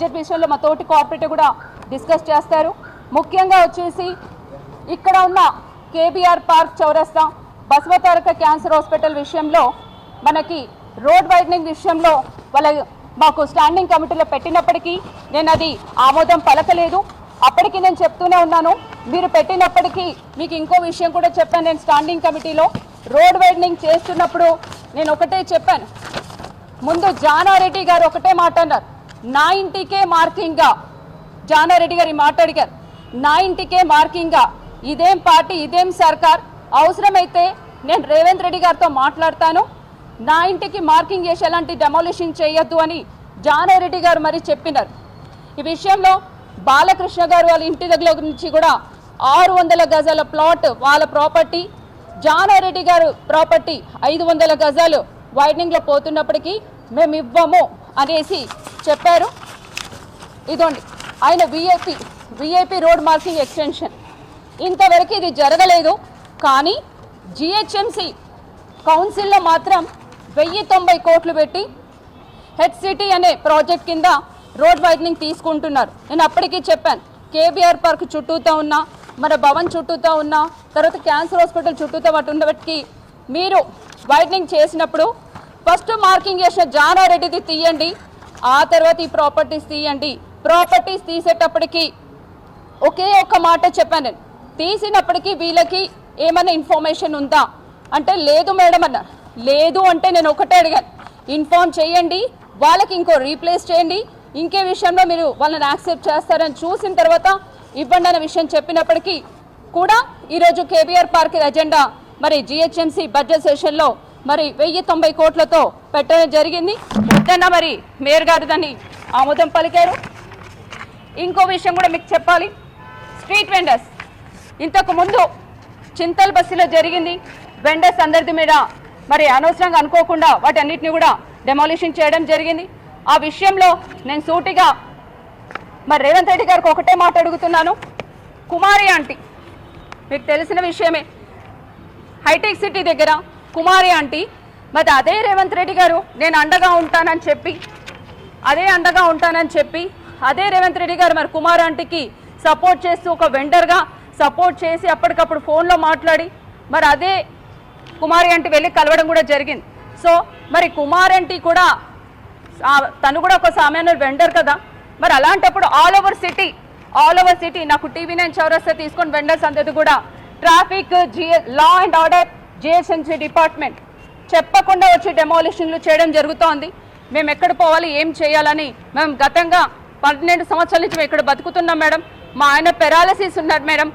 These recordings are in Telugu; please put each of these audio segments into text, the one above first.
బడ్జెట్ విషయంలో మా తోటి కోఆపరేటివ్ కూడా డిస్కస్ చేస్తారు. ముఖ్యంగా వచ్చేసి ఇక్కడ ఉన్న కేబీఆర్ పార్క్ చౌరస్తా బసవతారక క్యాన్సర్ హాస్పిటల్ విషయంలో మనకి రోడ్ వైడనింగ్ విషయంలో వాళ్ళ మాకు స్టాండింగ్ కమిటీలో పెట్టినప్పటికీ నేను అది ఆమోదం పలకలేదు. అప్పటికి నేను చెప్తూనే ఉన్నాను. మీరు పెట్టినప్పటికీ మీకు ఇంకో విషయం కూడా చెప్పాను. నేను స్టాండింగ్ కమిటీలో రోడ్ వైడనింగ్ చేస్తున్నప్పుడు నేను ఒకటే చెప్పాను. ముందు జానారెడ్డి గారు ఒకటే మాట అన్నారు. నా ఇంటికే మార్కింగ్గా. జానారెడ్డి గారు ఈ మాట అడిగారు. నా ఇంటికే మార్కింగ్గా. ఇదేం పార్టీ ఇదేం సర్కార్? అవసరమైతే నేను రేవంత్ రెడ్డి గారితో మాట్లాడతాను. నా ఇంటికి మార్కింగ్ చేసి ఎలాంటి చేయొద్దు అని జానారెడ్డి గారు మరి చెప్పినారు. ఈ విషయంలో బాలకృష్ణ గారు వాళ్ళ ఇంటి దగ్గర నుంచి కూడా ఆరు వందల గజాల ప్లాట్ వాళ్ళ ప్రాపర్టీ జానారెడ్డి గారు ప్రాపర్టీ ఐదు వందల గజాలు వైడనింగ్లో పోతున్నప్పటికీ మేము ఇవ్వము అనేసి చెప్పారు. ఇదోండి. ఆయన VIP VIP road marking extension. ఇంతవరకు ఇది జరగలేదు కానీ జిహెచ్ఎంసి కౌన్సిల్లో మాత్రం వెయ్యి తొంభై కోట్లు పెట్టి హెడ్ సిటీ అనే ప్రాజెక్ట్ కింద రోడ్ వైడనింగ్ తీసుకుంటున్నారు. నేను అప్పటికీ చెప్పాను కేబీఆర్ పార్క్ చుట్టూతో ఉన్నా మన భవన్ చుట్టూతో ఉన్న తర్వాత క్యాన్సర్ హాస్పిటల్ చుట్టూతో వాటి ఉన్నప్పటికీ మీరు వైడనింగ్ చేసినప్పుడు ఫస్ట్ మార్కింగ్ చేసిన జానారెడ్డిది తీయండి ఆ తర్వాత ఈ ప్రాపర్టీస్ తీయండి. ప్రాపర్టీస్ తీసేటప్పటికి ఒకే ఒక్క మాట చెప్పాను నేను. తీసినప్పటికీ వీళ్ళకి ఏమైనా ఇన్ఫర్మేషన్ ఉందా? అంటే లేదు మేడం అన్న. లేదు అంటే నేను ఒకటే అడిగాను. ఇన్ఫార్మ్ చేయండి. వాళ్ళకి ఇంకో రీప్లేస్ చేయండి. ఇంకే విషయంలో మీరు వాళ్ళని యాక్సెప్ట్ చేస్తారని చూసిన తర్వాత ఇవ్వండి అనే విషయం చెప్పినప్పటికీ కూడా ఈరోజు కేబీఆర్ పార్క్ ఎజెండా మరి జిహెచ్ఎంసీ బడ్జెట్ సెషన్లో మరి వెయ్యి తొంభై కోట్లతో పెట్టడం జరిగింది. వద్దన్నా మరి మేయర్ గారు దాన్ని ఆమోదం పలికారు. ఇంకో విషయం కూడా మీకు చెప్పాలి. స్ట్రీట్ వెండర్స్ ఇంతకు ముందు చింతల్ బస్సులో జరిగింది. వెండర్స్ అందరిది మీద మరి అనవసరంగా అనుకోకుండా వాటన్నిటిని కూడా డెమాలిషన్ చేయడం జరిగింది. ఆ విషయంలో నేను సూటిగా మరి రేవంత్ రెడ్డి గారికి ఒకటే మాట అడుగుతున్నాను. కుమారి ఆంటీ మీకు తెలిసిన విషయమే. హైటెక్ సిటీ దగ్గర కుమారి ఆంటీ మరి అదే రేవంత్ రెడ్డి గారు నేను అండగా ఉంటానని చెప్పి అదే అండగా ఉంటానని చెప్పి అదే రేవంత్ రెడ్డి గారు మరి కుమార్ ఆంటీకి సపోర్ట్ చేస్తూ ఒక వెండర్గా సపోర్ట్ చేసి అప్పటికప్పుడు ఫోన్లో మాట్లాడి మరి అదే కుమారి ఆంటీ వెళ్ళి కలవడం కూడా జరిగింది. సో మరి కుమార్ ఆంటీ కూడా తను కూడా ఒక సామాన్య వెండర్ కదా. మరి అలాంటప్పుడు all over city all over city నాకు టీవీ నైన్ చౌరస్తా తీసుకొని వెండర్స్ అందరిది కూడా traffic GL law and order GHMC department చెప్పకుండా వచ్చి డెమాలిషన్లు చేయడం జరుగుతోంది. మేము ఎక్కడ పోవాలి ఏం చేయాలని మేము గతంగా పన్నెండు సంవత్సరాల నుంచి మేము ఇక్కడ బతుకుతున్నాం మేడం. మా ఆయన పెరాలసిస్ ఉన్నారు మేడం.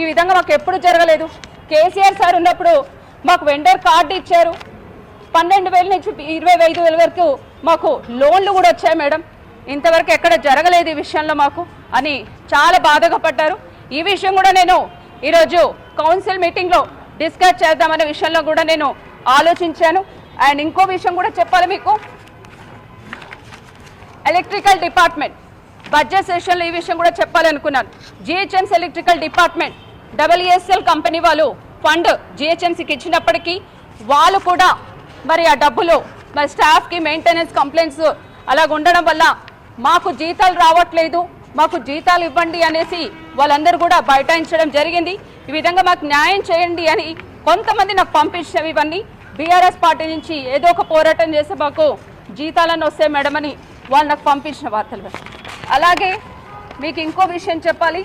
ఈ విధంగా మాకు ఎప్పుడు జరగలేదు. కేసీఆర్ సార్ ఉన్నప్పుడు మాకు వెండర్ కార్డు ఇచ్చారు. పన్నెండు వేల నుంచి ఇరవై ఐదు వేల వరకు మాకు లోన్లు కూడా వచ్చాయి మేడం. ఇంతవరకు ఎక్కడ జరగలేదు ఈ విషయంలో మాకు అని చాలా బాధగా పడ్డారు. ఈ విషయం కూడా నేను ఈరోజు కౌన్సిల్ మీటింగ్లో డిస్కస్ చేద్దామనే విషయంలో కూడా నేను ఆలోచించాను. అండ్ ఇంకో విషయం కూడా చెప్పాలి మీకు. ఎలక్ట్రికల్ డిపార్ట్మెంట్ బడ్జెట్ సెషన్లో ఈ విషయం కూడా చెప్పాలనుకున్నాను GHMC electrical department WSL company వాళ్ళు ఫండ్ జిహెచ్ఎంసీకి ఇచ్చినప్పటికీ వాళ్ళు కూడా మరి ఆ డబ్బులు మరి స్టాఫ్కి మెయింటెనెన్స్ కంప్లైంట్స్ అలాగ ఉండడం వల్ల మాకు జీతాలు రావట్లేదు. మాకు జీతాలు ఇవ్వండి అనేసి వాళ్ళందరూ కూడా బైఠాయించడం జరిగింది. ఈ విధంగా మాకు న్యాయం చేయండి అని కొంతమంది నాకు పంపించినవి ఇవన్నీ. బీఆర్ఎస్ పార్టీ నుంచి ఏదో ఒక పోరాటం చేస్తే మాకు జీతాలను వస్తాయి మేడం అని వాళ్ళు నాకు పంపించిన వార్తలు అలాగే మీకు ఇంకో విషయం చెప్పాలి.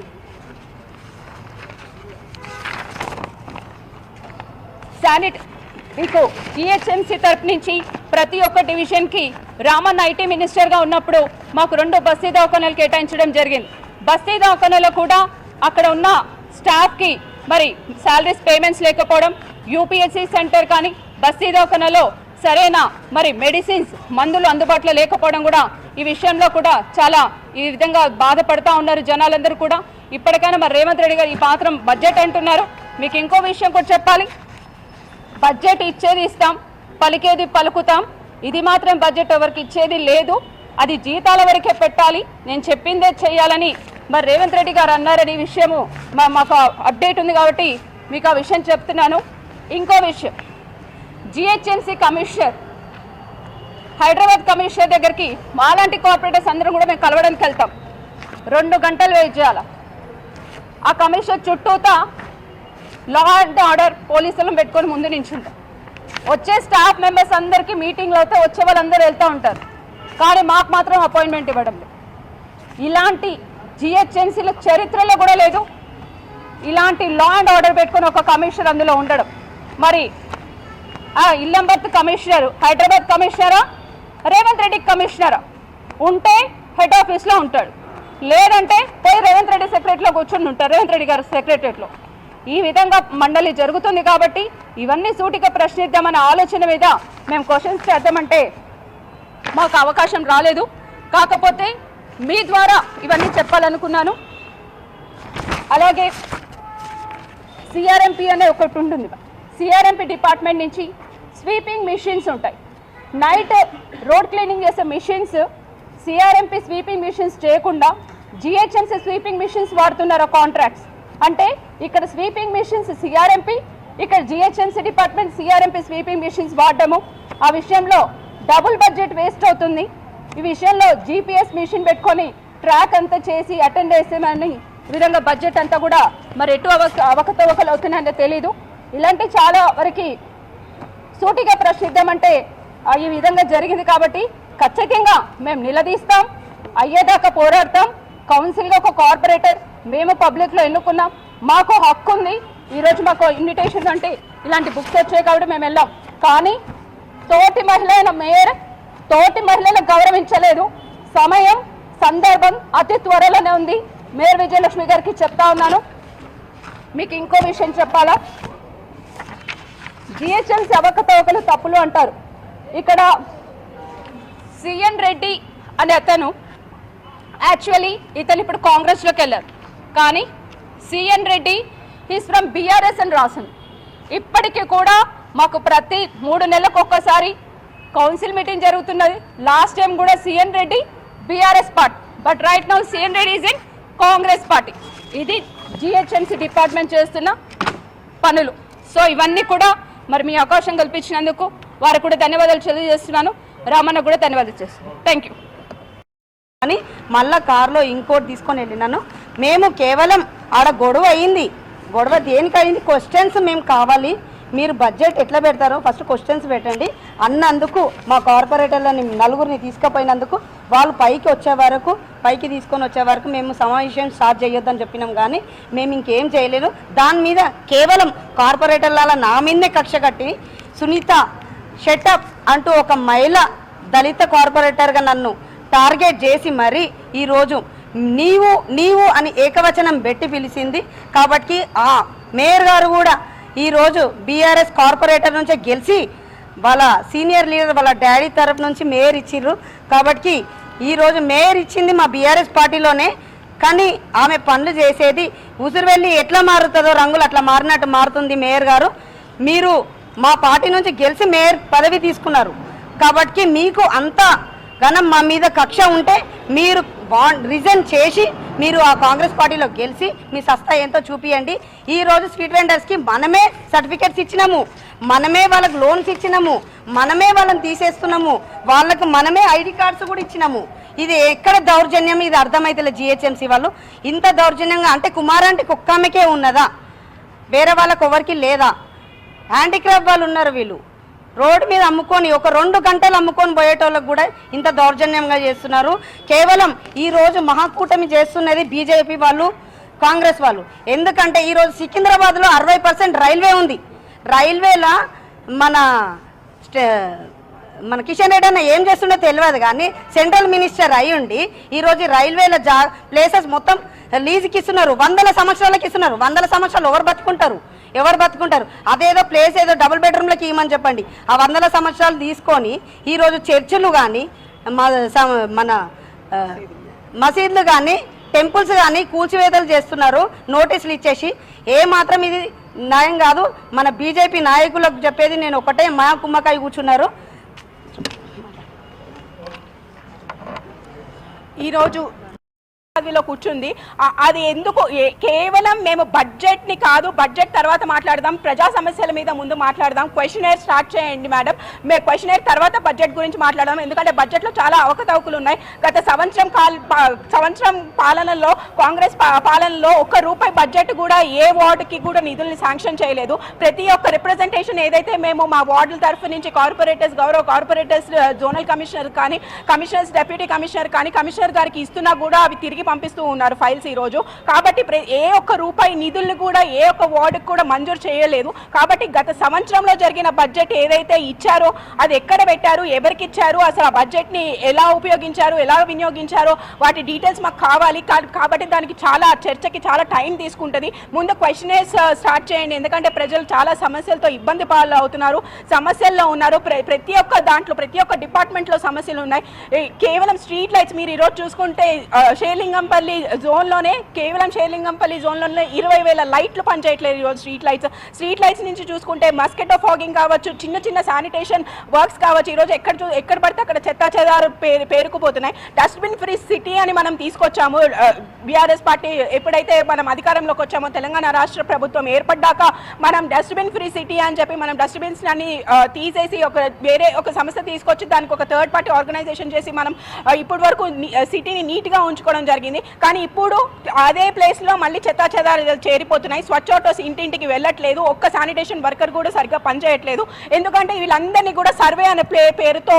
శానిటరీ మీకు జిహెచ్ఎంసీ తరపు నుంచి ప్రతి ఒక్క డివిజన్కి రామన్ ఐటీ మినిస్టర్గా ఉన్నప్పుడు మాకు రెండు బస్తీ దవాఖానాలు కేటాయించడం జరిగింది. బస్తీ దవాఖానాలో కూడా అక్కడ ఉన్న స్టాఫ్కి మరి శాలరీస్ పేమెంట్స్ లేకపోవడం యూపీఎస్సీ సెంటర్ కానీ బస్తీ దవాఖానాలో సరైన మరి మెడిసిన్స్ మందులు అందుబాటులో లేకపోవడం కూడా ఈ విషయంలో కూడా చాలా ఈ విధంగా బాధపడతా ఉన్నారు జనాలందరూ కూడా. ఇప్పటికైనా మరి రేవంత్ రెడ్డి గారు ఈ పాత్రం బడ్జెట్ అంటున్నారు. మీకు ఇంకో విషయం కూడా చెప్పాలి. బడ్జెట్ ఇచ్చేది ఇస్తాం పలికేది పలుకుతాం. ఇది మాత్రం బడ్జెట్ ఎవరికి ఇచ్చేది లేదు. అది జీతాల వరకే పెట్టాలి. నేను చెప్పిందే చేయాలని మరి రేవంత్ రెడ్డి గారు అన్నారని విషయము మా- మాకు అప్డేట్ ఉంది కాబట్టి మీకు ఆ విషయం చెప్తున్నాను. ఇంకో విషయం. జిహెచ్ఎంసీ కమిషనర్ హైదరాబాద్ కమిషనర్ దగ్గరికి మాలాంటి కోఆపరేటర్స్ అందరం కూడా మేము కలవడానికి వెళ్తాం. రెండు గంటలు వెయిట్ చేయాలి? ఆ కమిషనర్ చుట్టూతా లా అండ్ ఆర్డర్ పోలీసులను పెట్టుకొని ముందు నించుంటాం. వచ్చే స్టాఫ్ మెంబర్స్ అందరికీ మీటింగ్లు అయితే వచ్చే వాళ్ళందరూ వెళ్తూ ఉంటారు. కానీ మాకు మాత్రం అపాయింట్మెంట్ ఇవ్వడం లేదు. ఇలాంటి జిహెచ్ఎంసీల చరిత్రలో కూడా లేదు. ఇలాంటి లా అండ్ ఆర్డర్ పెట్టుకుని ఒక కమిషనర్ అందులో ఉండడం. మరి ఇల్లంబర్త్ కమిషనర్ హైదరాబాద్ కమిషనరా రేవంత్ రెడ్డి కమిషనరా ఉంటే హెడ్ ఆఫీస్లో ఉంటాడు. లేదంటే పోయి రేవంత్ రెడ్డి సెక్రటరీలో కూర్చొని ఉంటారు రేవంత్ రెడ్డి గారు సెక్రటరీలో ఈ విధంగా మండలి జరుగుతుంది కాబట్టి ఇవన్నీ సూటిగా ప్రశ్నిద్దామన్న ఆలోచన మీద మేము క్వశ్చన్స్ చేద్దామంటే మాకు అవకాశం రాలేదు. కాకపోతే మీ ద్వారా ఇవన్నీ చెప్పాలనుకున్నాను. అలాగే సిఆర్ఎంపి అనే ఒకటి ఉంటుంది. సిఆర్ఎంపీ డిపార్ట్మెంట్ నుంచి స్వీపింగ్ మిషన్స్ ఉంటాయి. నైట్ రోడ్ క్లీనింగ్ చేసే మిషన్స్ సిఆర్ఎంపీ స్వీపింగ్ మిషన్స్ చేయకుండా జిహెచ్ఎంసీ స్వీపింగ్ మిషన్స్ వాడుతున్నారు కాంట్రాక్ట్స్. అంటే ఇక్కడ స్వీపింగ్ మిషన్స్ సిఆర్ఎంపీ ఇక్కడ GHMC department CRMP sweeping machines వాడడము. ఆ విషయంలో డబుల్ బడ్జెట్ వేస్ట్ అవుతుంది. ఈ విషయంలో జీపీఎస్ మిషన్ పెట్టుకొని ట్రాక్ అంతా చేసి అటెండ్ చేసేమని ఈ విధంగా బడ్జెట్ అంతా కూడా మరి ఎటు అవక అవకతవకలు అవుతున్నాయో తెలీదు. ఇలాంటి చాలా వరకు సూటిగా ప్రశ్నిద్దామంటే అంటే ఈ విధంగా జరిగింది కాబట్టి ఖచ్చితంగా మేము నిలదీస్తాం. అయ్యేదాకా పోరాడతాం. కౌన్సిల్గా ఒక కార్పొరేటర్ మేము పబ్లిక్లో ఎన్నుకున్నాం. మాకు హక్కు ఉంది. ఈరోజు మాకు ఇన్విటేషన్ అంటే ఇలాంటి బుక్స్ వచ్చాయి కాబట్టి మేము వెళ్ళాం. కానీ తోటి మహిళైన మేయర్ తోటి మహిళలను గౌరవించలేదు. సమయం సందర్భం అతి త్వరలోనే ఉంది. మేయర్ విజయలక్ష్మి గారికి చెప్తా ఉన్నాను. మీకు ఇంకో విషయం చెప్పాలా? జిహెచ్ఎంసీ అవకతవకలు తప్పులు అంటారు. ఇక్కడ సిఎన్ రెడ్డి అనే అతను యాక్చువల్లీ ఇతను ఇప్పుడు కాంగ్రెస్లోకి వెళ్ళారు. కానీ CN Reddy he's from BRS అని రాసింది ఇప్పటికీ కూడా మాకు ప్రతి మూడు నెలలకు ఒక్కసారి కౌన్సిల్ మీటింగ్ జరుగుతున్నది. లాస్ట్ టైం కూడా CN Reddy BRS party. But right now CN Reddy is in Congress party. ఇది జిహెచ్ఎంసీ డిపార్ట్మెంట్ చేస్తున్న పనులు. సో ఇవన్నీ కూడా మరి మీ అవకాశం కల్పించినందుకు వారికి కూడా ధన్యవాదాలు తెలియజేస్తున్నాను. రామన్న కూడా ధన్యవాదాలు చేస్తున్నాను. థ్యాంక్ యూ అని మళ్ళీ కారులో ఇంకోటి తీసుకొని వెళ్ళినాను. మేము కేవలం ఆడ గొడవ అయింది. గొడవ దేనికి అయింది క్వశ్చన్స్ మేము కావాలి. మీరు బడ్జెట్ ఎట్లా పెడతారో ఫస్ట్ క్వశ్చన్స్ పెట్టండి. అన్నందుకు మా కార్పొరేటర్లని నలుగురిని తీసుకుపోయినందుకు వాళ్ళు పైకి వచ్చే వరకు పైకి తీసుకొని వచ్చే వరకు మేము సమావేశం స్టార్ట్ చేయొద్దని చెప్పినాం కానీ మేము ఇంకేం చేయలేదు. దాని మీద కేవలం కార్పొరేటర్ల నా మీదనే కక్ష కట్టి సునీత షెటప్ అంటూ ఒక మహిళ దళిత కార్పొరేటర్గా నన్ను టార్గెట్ చేసి మరీ ఈరోజు నీవు నీవు అని ఏకవచనం పెట్టి పిలిచింది. కాబట్టి ఆ మేయర్ గారు కూడా ఈరోజు బీఆర్ఎస్ కార్పొరేటర్ నుంచే గెలిచి వాళ్ళ సీనియర్ లీడర్ వాళ్ళ డాడీ తరపు నుంచి మేయర్ ఇచ్చిర్రు. కాబట్టి ఈరోజు మేయర్ ఇచ్చింది మా బీఆర్ఎస్ పార్టీలోనే. కానీ ఆమె పనులు చేసేది ఉసురు వెళ్ళి ఎట్లా మారుతుందో రంగులు అట్లా మారినట్టు మారుతుంది మేయర్ గారు. మీరు మా పార్టీ నుంచి గెలిచి మేయర్ పదవి తీసుకున్నారు. కాబట్టి మీకు అంత ఘనం మా మీద కక్ష ఉంటే మీరు బాండ్ రిజైన్ చేసి మీరు ఆ కాంగ్రెస్ పార్టీలో గెలిచి మీ సత్తా ఏంతో చూపియండి. ఈ రోజు స్ట్రీట్ వెండర్స్కి మనమే సర్టిఫికెట్స్ ఇచ్చినాము. మనమే వాళ్ళకి లోన్స్ ఇచ్చినాము. మనమే వాళ్ళని తీసేస్తున్నాము. వాళ్ళకు మనమే ఐడి కార్డ్స్ కూడా ఇచ్చినాము. ఇది ఎక్కడ దౌర్జన్యం? ఇది అర్థమైతే జిహెచ్ఎంసీ వాళ్ళు. ఇంత దౌర్జన్యంగా అంటే కుమార్ అంటే కుక్కమ్మకే ఉన్నదా? వేరే వాళ్ళకి ఎవరికి లేదా? హ్యాండిక్రాఫ్ట్ వాళ్ళు ఉన్నారు వీళ్ళు. రోడ్డు మీద అమ్ముకొని ఒక రెండు గంటలు అమ్ముకొని పోయేటోళ్ళకి కూడా ఇంత దౌర్జన్యంగా చేస్తున్నారు. కేవలం ఈరోజు మహాకూటమి చేస్తున్నది బీజేపీ వాళ్ళు కాంగ్రెస్ వాళ్ళు. ఎందుకంటే ఈరోజు సికింద్రాబాద్లో అరవై పర్సెంట్ రైల్వే ఉంది. రైల్వేలా మన స్టే- మన కిషన్ రెడ్డి అన్న ఏం చేస్తుండో తెలియదు కానీ సెంట్రల్ మినిస్టర్ అయి ఉండి ఈరోజు రైల్వేల జా ప్లేసెస్ మొత్తం లీజుకి ఇస్తున్నారు వందల సంవత్సరాలకి ఇస్తున్నారు. వందల సంవత్సరాలు ఎవరు బతుకుంటారు? ఎవరు బతుకుంటారు? అదేదో ప్లేస్ ఏదో డబుల్ బెడ్రూమ్లకి ఇవ్వమని చెప్పండి. ఆ వందల సంవత్సరాలు తీసుకొని ఈరోజు చర్చిలు కానీ మన మసీదులు కానీ టెంపుల్స్ కానీ కూల్చివేతలు చేస్తున్నారు. నోటీసులు ఇచ్చేసి ఏ మాత్రం ఇది న్యాయం కాదు. మన బీజేపీ నాయకులకు చెప్పేది నేను ఒకటే మా కుమ్మకాయ కూర్చున్నారు. ఈరోజు పదవిలో కూర్చుంది. అది ఎందుకు? ఏ- కేవలం మేము బడ్జెట్ని కాదు బడ్జెట్ తర్వాత మాట్లాడదాం ప్రజా సమస్యల మీద ముందు మాట్లాడదాం క్వశ్చనేర్ స్టార్ట్ చేయండి మేడం. మేము క్వశ్చనేర్ తర్వాత బడ్జెట్ గురించి మాట్లాడదాం ఎందుకంటే బడ్జెట్లో చాలా అవకతవకలు ఉన్నాయి. గత సంవత్సరం కాల్ సంవత్సరం పాలనలో కాంగ్రెస్ పాలనలో ఒక్క రూపాయి బడ్జెట్ కూడా ఏ వార్డుకి కూడా నిధుల్ని శాంక్షన్ చేయలేదు. ప్రతి ఒక్క రిప్రజెంటేషన్ ఏదైతే మేము మా వార్డుల తరఫు నుంచి కార్పొరేటర్స్ గౌరవ కార్పొరేటర్స్ జోనల్ కమిషనర్ కానీ కమిషనర్స్ డెప్యూటీ కమిషనర్ కానీ కమిషనర్ గారికి ఇస్తున్నా కూడా అవి తిరిగి పంపిస్తూ ఉన్నారు ఫైల్స్ ఈ రోజు. కాబట్టి ఏ ఒక్క రూపాయి నిధులను కూడా ఏ ఒక్క వార్డుకు కూడా మంజూరు చేయలేదు. కాబట్టి గత సంవత్సరంలో జరిగిన బడ్జెట్ ఏదైతే ఇచ్చారో అది ఎక్కడ పెట్టారు ఎవరికి ఇచ్చారు అసలు ఆ బడ్జెట్ని ఎలా ఉపయోగించారు ఎలా వినియోగించారో వాటి డీటెయిల్స్ మాకు కావాలి. కాబట్టి దానికి చాలా చర్చకి చాలా టైం తీసుకుంటుంది. ముందు క్వశ్చనేస్ స్టార్ట్ చేయండి. ఎందుకంటే ప్రజలు చాలా సమస్యలతో ఇబ్బంది పాలు అవుతున్నారు సమస్యల్లో ఉన్నారు. ప్రతి ఒక్క దాంట్లో ప్రతి ఒక్క డిపార్ట్మెంట్లో సమస్యలు ఉన్నాయి. కేవలం స్ట్రీట్ లైట్స్ మీరు ఈరోజు చూసుకుంటే షేలింగ్ షేర్లింగంపల్లి జోన్లోనే కేవలం షేర్లింగంపల్లి జోన్లోనే ఇరవై వేల లైట్లు పనిచేయట్లేదు ఈరోజు స్ట్రీట్ లైట్స్. స్ట్రీట్ లైట్స్ నుంచి చూసుకుంటే మస్కెటో ఫాగింగ్ కావచ్చు చిన్న చిన్న శానిటేషన్ వర్క్స్ కావచ్చు. ఈరోజు ఎక్కడ చూ ఎక్కడ పడితే అక్కడ చెత్త చెదారు పేరు పేరుకుపోతున్నాయి. డస్ట్బిన్ ఫ్రీ సిటీ అని మనం తీసుకొచ్చాము. బీఆర్ఎస్ పార్టీ ఎప్పుడైతే మనం అధికారంలోకి వచ్చామో తెలంగాణ రాష్ట్ర ప్రభుత్వం ఏర్పడ్డాక మనం డస్ట్బిన్ ఫ్రీ సిటీ అని చెప్పి మనం డస్ట్బిన్స్ అన్ని తీసేసి ఒక వేరే ఒక సంస్థ తీసుకొచ్చి దానికి ఒక థర్డ్ పార్టీ ఆర్గనైజేషన్ చేసి మనం ఇప్పటి వరకు సిటీని నీట్గా ఉంచుకోవడం జరిగింది. కానీ ఇప్పుడు అదే ప్లేస్లో మళ్ళీ చెత్తా చెదారు చేరిపోతున్నాయి. స్వచ్ఛ ఆటోస్ ఇంటింటికి వెళ్ళట్లేదు. ఒక్క శానిటేషన్ వర్కర్ కూడా సరిగ్గా పనిచేయట్లేదు. ఎందుకంటే వీళ్ళందరినీ కూడా సర్వే అనే ప్లే పేరుతో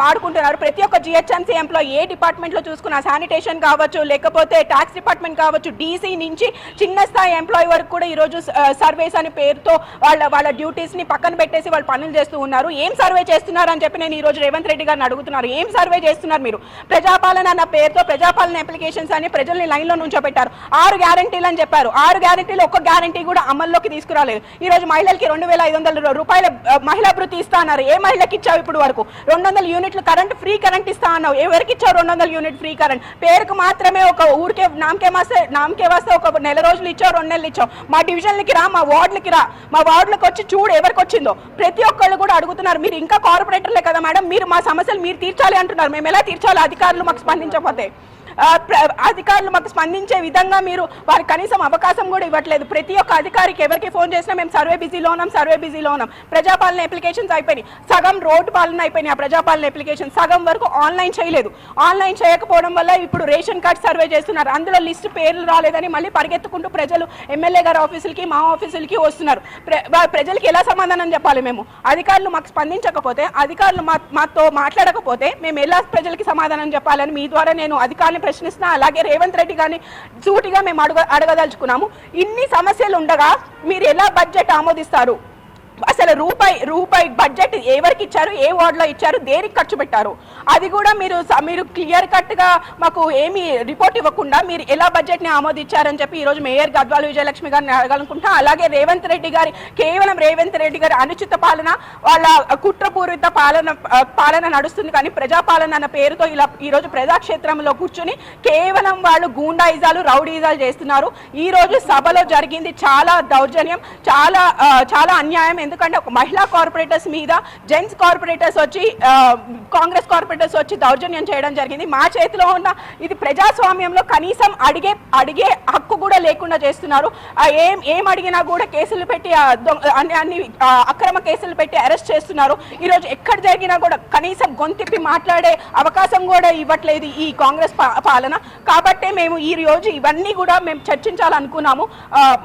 వాడుకుంటున్నారు. ప్రతి ఒక్క జిహెచ్ఎంసీ ఎంప్లాయ్ ఏ డిపార్ట్మెంట్లో చూసుకున్నా శానిటేషన్ కావచ్చు లేకపోతే ట్యాక్స్ డిపార్ట్మెంట్ కావచ్చు డీసీ నుంచి చిన్న స్థాయి ఎంప్లాయీ వరకు కూడా ఈరోజు సర్వేస్ అనే పేరుతో వాళ్ళ వాళ్ళ డ్యూటీస్ని పక్కన పెట్టేసి వాళ్ళు పనులు చేస్తూ ఉన్నారు. ఏం సర్వే చేస్తున్నారు అని చెప్పి నేను ఈ రోజు రేవంత్ రెడ్డి గారిని అడుగుతున్నారు. ఏం సర్వే చేస్తున్నారు మీరు? ప్రజాపాలన అన్న పేరుతో ప్రజాపాలన అప్లికేషన్స్ అని ప్రజల్ని లైన్లో నుంచోబెట్టారు. ఆరు గ్యారంటీలు అని చెప్పారు. ఆరు గ్యారంటీలు ఒక్క గ్యారంటీ కూడా అమల్లోకి తీసుకురాలేదు. ఈ రోజు మహిళలకి రెండు వేల ఐదు వందల రూపాయల ఆ, మహిళా భృతి ఇస్తా అన్నారు. ఏ మహిళకి ఇచ్చావు ఇప్పుడు వరకు? రెండు వందల యూనిట్లు కరెంట్ ఫ్రీ కరెంట్ ఇస్తా అన్నావు. ఎవరికి ఇచ్చావు రెండు వందల యూనిట్ ఫ్రీ కరెంట్? పేరుకు మాత్రమే ఒక ఊరికే నామకే మాస్తే నామకే వస్తే ఒక నెల రోజులు ఇచ్చావు రెండు నెలలు ఇచ్చావు. మా డివిజన్లకి రా మా వార్డులకి రా. మా వార్డులకు వచ్చి చూడు ఎవరికి వచ్చిందో. ప్రతి ఒక్కళ్ళు కూడా అడుగుతున్నారు మీరు ఇంకా కార్పొరేటర్లే కదా మేడం మీరు మా సమస్యలు మీరు తీర్చాలి అంటున్నారు. మేము ఎలా తీర్చాలి? అధికారులు మాకు స్పందించకపోతే. అధికారులు మాకు స్పందించే విధంగా మీరు వారికి కనీసం అవకాశం కూడా ఇవ్వట్లేదు. ప్రతి ఒక్క అధికారికి ఎవరికి ఫోన్ చేసినా మేము సర్వే బిజీలో ఉన్నాం సర్వే బిజీలో ఉన్నాం. ప్రజాపాలన అప్లికేషన్స్ అయిపోయినాయి. సగం రోడ్డు పాలన అయిపోయినాయి ఆ ప్రజాపాలన అప్లికేషన్ సగం వరకు ఆన్లైన్ చేయలేదు. ఆన్లైన్ చేయకపోవడం వల్ల ఇప్పుడు రేషన్ కార్డ్ సర్వే చేస్తున్నారు. అందులో లిస్ట్ పేర్లు రాలేదని మళ్ళీ పరిగెత్తుకుంటూ ప్రజలు ఎమ్మెల్యే గారి ఆఫీసులకి మా ఆఫీసులకి వస్తున్నారు. ప్ర- వా- ప్రజలకి ఎలా సమాధానం చెప్పాలి మేము? అధికారులు మాకు స్పందించకపోతే అధికారులు మా మాతో మాట్లాడకపోతే మేము ఎలా ప్రజలకి సమాధానం చెప్పాలని మీ ద్వారా నేను అధికారులు ప్రశ్నిస్తున్నా. అలాగే రేవంత్ రెడ్డి గారిని సూటిగా మేము అడగ అడగదలుచుకున్నాము. ఇన్ని సమస్యలు ఉండగా మీరు ఎలా బడ్జెట్ ఆమోదిస్తారు? అసలు రూపాయి రూపాయి బడ్జెట్ ఎవరికి ఇచ్చారు ఏ వార్డులో ఇచ్చారు దేనికి ఖర్చు పెట్టారు? అది కూడా మీరు మీరు క్లియర్ కట్గా మాకు ఏమి రిపోర్ట్ ఇవ్వకుండా మీరు ఎలా బడ్జెట్ని ఆమోదించారని చెప్పి ఈ రోజు మేయర్ గద్వాల విజయలక్ష్మి గారిని అడగాలనుకుంటా అలాగే రేవంత్ రెడ్డి గారి కేవలం రేవంత్ రెడ్డి గారి అనుచిత పాలన వాళ్ళ కుట్రపూరిత పాలన పాలన నడుస్తుంది. కానీ ప్రజాపాలన అన్న పేరుతో ఇలా ఈ రోజు ప్రజాక్షేత్రంలో కూర్చుని కేవలం వాళ్ళు గూండాయిజాలు రౌడీజాలు చేస్తున్నారు. ఈ రోజు సభలో జరిగింది చాలా దౌర్జన్యం చాలా చాలా అన్యాయం. ఎందుకంటే ఒక మహిళా కార్పొరేటర్స్ మీద జెంట్స్ కార్పొరేటర్స్ వచ్చి కాంగ్రెస్ కార్పొరేటర్స్ వచ్చి దౌర్జన్యం చేయడం జరిగింది. మా చేతిలో ఉన్న ఇది ప్రజాస్వామ్యంలో కనీసం అడిగే అడిగే హక్కు కూడా లేకుండా చేస్తున్నారు. ఏం ఏం అడిగినా కూడా కేసులు పెట్టి అన్ని అన్ని అక్రమ కేసులు పెట్టి అరెస్ట్ చేస్తున్నారు. ఈ రోజు ఎక్కడ జరిగినా కూడా కనీసం గొంతిప్పి మాట్లాడే అవకాశం కూడా ఇవ్వట్లేదు ఈ కాంగ్రెస్ పా- పాలన. కాబట్టే మేము ఈ రోజు ఇవన్నీ కూడా మేము చర్చించాలనుకున్నాము.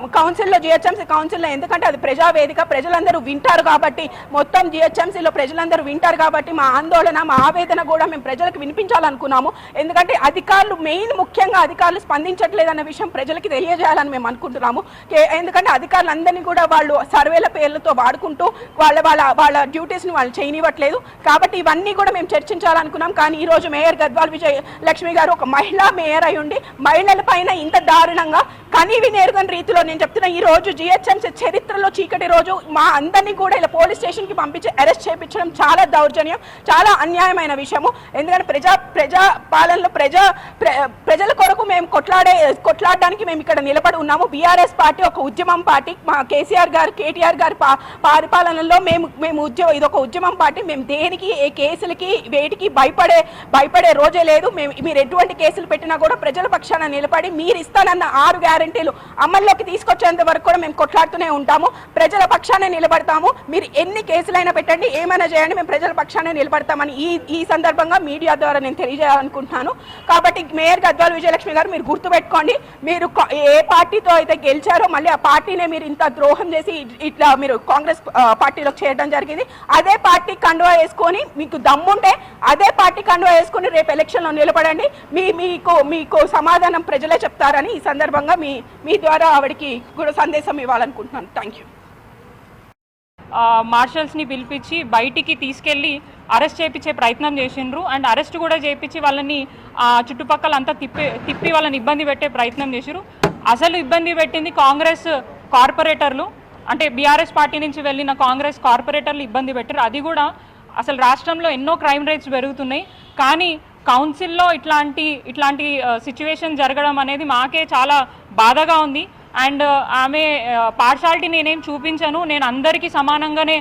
కౌన్సిల్లో జిహెచ్ఎంసీ కౌన్సిల్లో ఎందుకంటే అది ప్రజావేదిక ప్రజలందరూ వింటారు కాబట్టి మొత్తం జిహెచ్ఎంసీలో ప్రజలందరూ వింటారు కాబట్టి మా ఆందోళన మా ఆవేదన కూడా మేము ప్రజలకు వినిపించాలనుకున్నాము. ఎందుకంటే అధికారులు మెయిన్ ముఖ్యంగా అధికారులు స్పందించట్లేదన్న విషయం ప్రజలకి తెలియజేయాలని మేము అనుకుంటున్నాము. కే- ఎందుకంటే అధికారులందరినీ కూడా వాళ్ళు సర్వేల పేర్లతో వాడుకుంటూ వాళ్ళ వాళ్ళ వాళ్ళ డ్యూటీస్ని వాళ్ళు చేయనివ్వట్లేదు. కాబట్టి ఇవన్నీ కూడా మేము చర్చించాలనుకున్నాం. కానీ ఈ రోజు మేయర్ గద్వాల్ విజయ్ లక్ష్మి గారు ఒక మహిళా మేయర్ అయి ఉండి మహిళల పైన ఇంత దారుణంగా కనీవి నేరుగని రీతిలో నేను చెప్తున్నా ఈ రోజు జిహెచ్ఎంసీ చరిత్రలో చీకటి రోజు మా అందరినీ మమ్మల్ని కూడా ఇలా పోలీస్ స్టేషన్కి పంపించి అరెస్ట్ చేయించడం చాలా దౌర్జన్యం చాలా అన్యాయమైన విషయము. ఎందుకంటే ప్రజా ప్రజా పాలనలో ప్రజా ప్ర- ప్రజల కొరకు మేము కొట్లాడే కొట్లాడడానికి మేము ఇక్కడ నిలబడి ఉన్నాము. బీఆర్ఎస్ పార్టీ ఒక ఉద్యమం పార్టీ. మా కేసీఆర్ గారు కేటీఆర్ గారి పరిపాలనలో మేము మేము ఉద్యమం ఇది ఒక ఉద్యమం పార్టీ. మేము దేనికి ఏ కేసులకి వేటికి భయపడే భయపడే రోజే లేదు. మేము మీరు ఎటువంటి కేసులు పెట్టినా కూడా ప్రజల పక్షాన నిలబడి మీరు ఇస్తానన్న ఆరు గ్యారంటీలు అమల్లోకి తీసుకొచ్చేంత వరకు కూడా మేము కొట్లాడుతూనే ఉంటాము. ప్రజల పక్షాన నిలబడతాము. మీరు ఎన్ని కేసులైనా పెట్టండి ఏమైనా చేయండి మేము ప్రజల పక్షాన్ని నిలబడతామని ఈ ఈ సందర్భంగా మీడియా ద్వారా నేను తెలియజేయాలనుకుంటున్నాను. కాబట్టి మేయర్ గద్వాల్ విజయలక్ష్మి గారు మీరు గుర్తుపెట్టుకోండి మీరు ఏ పార్టీతో అయితే గెలిచారో మళ్ళీ ఆ పార్టీనే మీరు ఇంత ద్రోహం చేసి ఇట్లా మీరు కాంగ్రెస్ పార్టీలో పార్టీలోకి చేయడం జరిగింది. అదే పార్టీ కండువా వేసుకొని మీకు దమ్ముంటే అదే పార్టీ కండువా వేసుకొని రేపు ఎలక్షన్లో నిలబడండి. మీ మీకు మీకు సమాధానం ప్రజలే చెప్తారని ఈ సందర్భంగా మీ మీ ద్వారా ఆవిడకి కూడా సందేశం ఇవ్వాలనుకుంటున్నాను. Thank you. మార్షల్స్ని పిలిపించి బయటికి తీసుకెళ్ళి అరెస్ట్ చేయించే ప్రయత్నం చేసిండ్రు. అండ్ అరెస్ట్ కూడా చేయించి వాళ్ళని చుట్టుపక్కల అంతా తిప్పి తిప్పి వాళ్ళని ఇబ్బంది పెట్టే ప్రయత్నం చేసిరు అసలు ఇబ్బంది పెట్టింది కాంగ్రెస్ కార్పొరేటర్లు. అంటే బీఆర్ఎస్ పార్టీ నుంచి వెళ్ళిన కాంగ్రెస్ కార్పొరేటర్లు ఇబ్బంది పెట్టారు అది కూడా అసలు రాష్ట్రంలో ఎన్నో క్రైమ్ రేట్స్ పెరుగుతున్నాయి. కానీ కౌన్సిల్లో ఇట్లాంటి ఇట్లాంటి సిచ్యువేషన్ జరగడం అనేది మాకే చాలా బాధగా ఉంది. అండ్ ఆమె పార్షాలిటీ నేనేం చూపించను. నేను అందరికీ సమానంగానే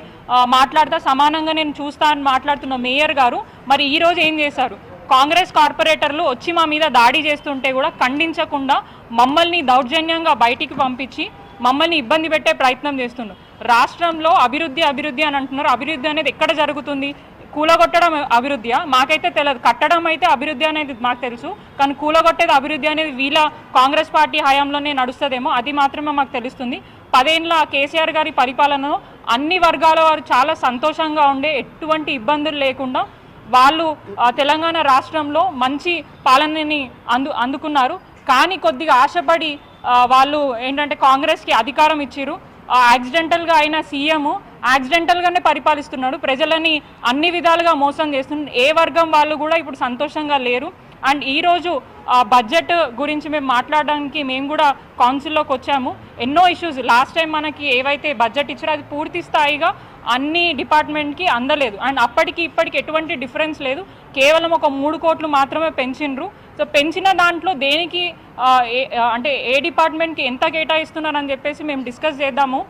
మాట్లాడతా సమానంగా నేను చూస్తా అని మాట్లాడుతున్న మేయర్ గారు మరి ఈరోజు ఏం చేశారు? కాంగ్రెస్ కార్పొరేటర్లు వచ్చి మా మీద దాడి చేస్తుంటే కూడా ఖండించకుండా మమ్మల్ని దౌర్జన్యంగా బయటికి పంపించి మమ్మల్ని ఇబ్బంది పెట్టే ప్రయత్నం చేస్తున్నారు రాష్ట్రంలో అభివృద్ధి అభివృద్ధి అని అంటున్నారు. అభివృద్ధి అనేది ఎక్కడ జరుగుతుంది? కూలగొట్టడం అభివృద్ధియా? మాకైతే తెలియదు కట్టడం అయితే అభివృద్ధి అనేది మాకు తెలుసు. కానీ కూలగొట్టేది అభివృద్ధి అనేది వీళ్ళ కాంగ్రెస్ పార్టీ హయాంలోనే నడుస్తుందేమో. అది మాత్రమే మాకు తెలుస్తుంది. పదేళ్ళ కేసీఆర్ గారి పరిపాలనలో అన్ని వర్గాల వారు చాలా సంతోషంగా ఉండే ఎటువంటి ఇబ్బందులు లేకుండా వాళ్ళు తెలంగాణ రాష్ట్రంలో మంచి పాలనని అందు అందుకున్నారు. కానీ కొద్దిగా ఆశపడి వాళ్ళు ఏంటంటే కాంగ్రెస్కి అధికారం ఇచ్చారు యాక్సిడెంటల్గా అయిన సీఎం యాక్సిడెంటల్గానే పరిపాలిస్తున్నాడు. ప్రజలని అన్ని విధాలుగా మోసం చేస్తున్నాడు ఏ వర్గం వాళ్ళు కూడా ఇప్పుడు సంతోషంగా లేరు. అండ్ ఈరోజు బడ్జెట్ గురించి మేము మాట్లాడడానికి మేము కూడా కౌన్సిల్లోకి వచ్చాము. ఎన్నో ఇష్యూస్ లాస్ట్ టైం మనకి ఏవైతే బడ్జెట్ ఇచ్చారో అది పూర్తి స్థాయిగా అన్ని డిపార్ట్మెంట్కి అందలేదు. అండ్ అప్పటికి ఇప్పటికి ఎటువంటి డిఫరెన్స్ లేదు. కేవలం ఒక మూడు కోట్లు మాత్రమే పెంచిండ్రు. సో పెంచిన దాంట్లో దేనికి ఏ- అంటే ఏ డిపార్ట్మెంట్కి ఎంత కేటాయిస్తున్నారని చెప్పేసి మేము డిస్కస్ చేద్దాము.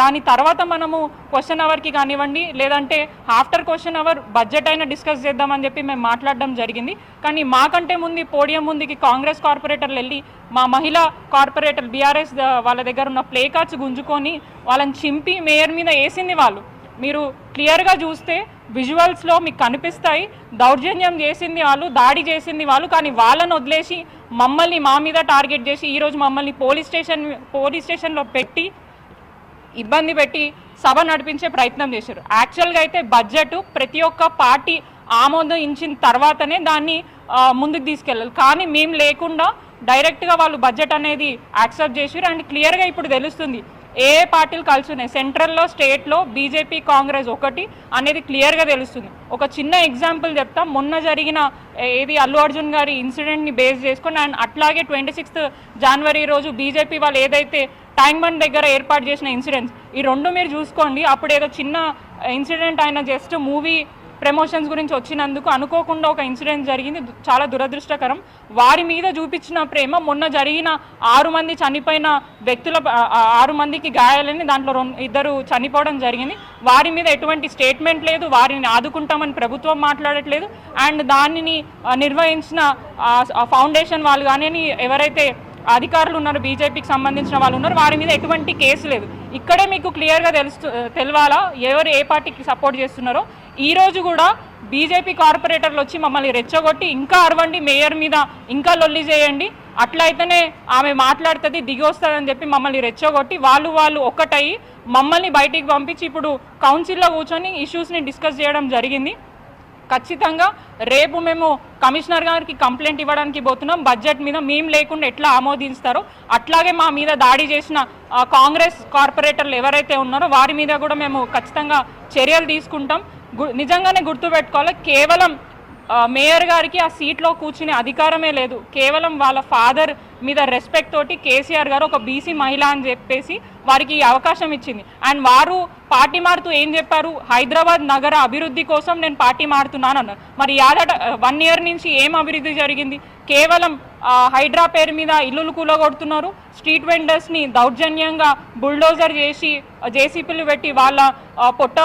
దాని తర్వాత మనము క్వశ్చన్ అవర్కి కానివ్వండి లేదంటే ఆఫ్టర్ క్వశ్చన్ అవర్ బడ్జెట్ అయినా డిస్కస్ చేద్దామని చెప్పి మేము మాట్లాడడం జరిగింది. కానీ మాకంటే ముందు పోడియం ముందుకి కాంగ్రెస్ కార్పొరేటర్లు వెళ్ళి మా మహిళా కార్పొరేటర్ బీఆర్ఎస్ వాళ్ళ దగ్గర ఉన్న ప్లే కార్డ్స్ గుంజుకొని వాళ్ళని చింపి మేయర్ మీద వేసింది వాళ్ళు. మీరు క్లియర్గా చూస్తే విజువల్స్లో మీకు కనిపిస్తాయి. దౌర్జన్యం చేసింది వాళ్ళు దాడి చేసింది వాళ్ళు కానీ వాళ్ళని వదిలేసి మమ్మల్ని మా మీద టార్గెట్ చేసి ఈరోజు మమ్మల్ని పోలీస్ స్టేషన్ పోలీస్ స్టేషన్లో పెట్టి ఇబ్బంది పెట్టి సభ నడిపించే ప్రయత్నం చేశారు. యాక్చువల్గా అయితే బడ్జెట్ ప్రతి ఒక్క పార్టీ ఆమోదించిన తర్వాతనే దాన్ని ముందుకు తీసుకెళ్ళాలి కానీ మేము లేకుండా డైరెక్ట్గా వాళ్ళు బడ్జెట్ అనేది యాక్సెప్ట్ చేసారు అండ్ క్లియర్గా ఇప్పుడు తెలుస్తుంది ఏ ఏ పార్టీలు కలిసి ఉన్నాయి సెంట్రల్లో స్టేట్లో బీజేపీ కాంగ్రెస్ ఒకటి అనేది క్లియర్గా తెలుస్తుంది. ఒక చిన్న ఎగ్జాంపుల్ చెప్తా. మొన్న జరిగిన ఏది అల్లు అర్జున్ గారి ఇన్సిడెంట్ని బేస్ చేసుకొని అండ్ అట్లాగే ట్వంటీ సిక్స్త్ జనవరి రోజు బీజేపీ వాళ్ళు ఏదైతే ట్యాంక్ బండ్ దగ్గర ఏర్పాటు చేసిన ఇన్సిడెంట్స్ ఈ రెండు మీరు చూసుకోండి. అప్పుడు ఏదో చిన్న ఇన్సిడెంట్ ఆయన జస్ట్ మూవీ ప్రమోషన్స్ గురించి వచ్చినందుకు అనుకోకుండా ఒక ఇన్సిడెంట్ జరిగింది. చాలా దురదృష్టకరం. వారి మీద చూపించిన ప్రేమ మొన్న జరిగిన ఆరు మంది చనిపోయిన వ్యక్తుల ఆరు మందికి గాయాలని దాంట్లో రెండు ఇద్దరు చనిపోవడం జరిగింది. వారి మీద ఎటువంటి స్టేట్మెంట్ లేదు. వారిని ఆదుకుంటామని ప్రభుత్వం మాట్లాడట్లేదు. అండ్ దానిని నిర్వహించిన ఫౌండేషన్ వాళ్ళు కానీ ఎవరైతే అధికారులు ఉన్నారు బీజేపీకి సంబంధించిన వాళ్ళు ఉన్నారు వారి మీద ఎటువంటి కేసు లేదు. ఇక్కడే మీకు క్లియర్గా తెలుస్తు తెలవాలా? ఎవరు ఏ పార్టీకి సపోర్ట్ చేస్తున్నారో? ఈరోజు కూడా బీజేపీ కార్పొరేటర్లు వచ్చి మమ్మల్ని రెచ్చగొట్టి ఇంకా అరవండి మేయర్ మీద ఇంకా లొల్లి చేయండి. అట్లయితేనే ఆమె మాట్లాడుతుంది దిగి చెప్పి మమ్మల్ని రెచ్చగొట్టి వాళ్ళు వాళ్ళు ఒక్కటయ్యి మమ్మల్ని బయటికి పంపించి ఇప్పుడు కౌన్సిల్లో కూర్చొని ఇష్యూస్ని డిస్కస్ చేయడం జరిగింది. ఖచ్చితంగా రేపు మేము కమిషనర్ గారికి కంప్లైంట్ ఇవ్వడానికి పోతున్నాం. బడ్జెట్ మీద మేము లేకుండా ఎట్లా ఆమోదిస్తారో అట్లాగే మా మీద దాడి చేసిన కాంగ్రెస్ కార్పొరేటర్లు ఎవరైతే ఉన్నారో వారి మీద కూడా మేము ఖచ్చితంగా చర్యలు తీసుకుంటాం. నిజంగానే గుర్తుపెట్టుకోవాలి కేవలం మేయర్ గారికి ఆ సీట్లో కూర్చునే అధికారమే లేదు. కేవలం వాళ్ళ ఫాదర్ మీద రెస్పెక్ట్ తోటి కేసీఆర్ గారు ఒక బీసీ మహిళ అని చెప్పేసి వారికి ఈ అవకాశం ఇచ్చింది. అండ్ వారు పార్టీ మారుతూ ఏం చెప్పారు? హైదరాబాద్ నగర అభివృద్ధి కోసం నేను పార్టీ మారుతున్నాను అన్నారు. మరి యాదట వన్ ఇయర్ నుంచి ఏం అభివృద్ధి జరిగింది? కేవలం హైడ్రా పేరు మీద ఇల్లులు కూలగొడుతున్నారు. స్ట్రీట్ వెండర్స్ని దౌర్జన్యంగా బుల్డోజర్ చేసి జేసీపీలు పెట్టి వాళ్ళ పొట్ట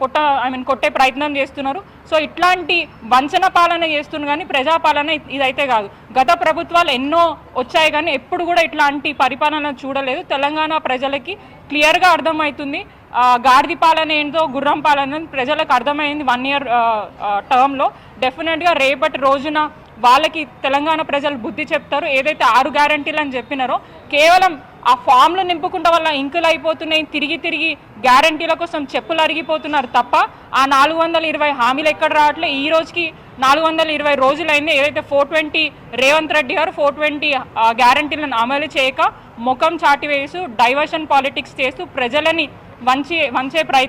పొట్ట ఐ మీన్ కొట్టే ప్రయత్నం చేస్తున్నారు. సో ఇట్లాంటి వంచన పాలన చేస్తున్నారు కానీ ప్రజాపాలన ఇదైతే కాదు. గత ప్రభుత్వాలు ఎన్నో వచ్చాయి కానీ ఎప్పుడు కూడా ఇట్లాంటి పరిపాలన చూడలేదు. తెలంగాణ ప్రజలకి క్లియర్గా అర్థమవుతుంది. గాడిది గాడిద పాలన ఏంటో గుర్రం పాలన ప్రజలకు అర్థమైంది వన్ ఇయర్ టర్మ్లో. డెఫినెట్గా రేపటి రోజున వాళ్ళకి తెలంగాణ ప్రజలు బుద్ధి చెప్తారు. ఏదైతే ఆరు గ్యారంటీలు అని చెప్పినారో కేవలం ఆ ఫామ్లు నింపుకుంటే వల్ల ఇంకులు అయిపోతున్నాయి తిరిగి తిరిగి గ్యారంటీల కోసం చెప్పులు అరిగిపోతున్నారు తప్ప ఆ నాలుగు వందల ఇరవై హామీలు ఎక్కడ రావట్లే? ఈ రోజుకి నాలుగు వందల ఇరవై రోజులైంది. ఏదైతే ఫోర్ ట్వంటీ రేవంత్ రెడ్డి గారు ఫోర్ ట్వంటీ గ్యారంటీలను అమలు చేయక ముఖం చాటివేస్తూ డైవర్షన్ పాలిటిక్స్ చేస్తూ ప్రజలని వంచే వంచే ప్రయత్నం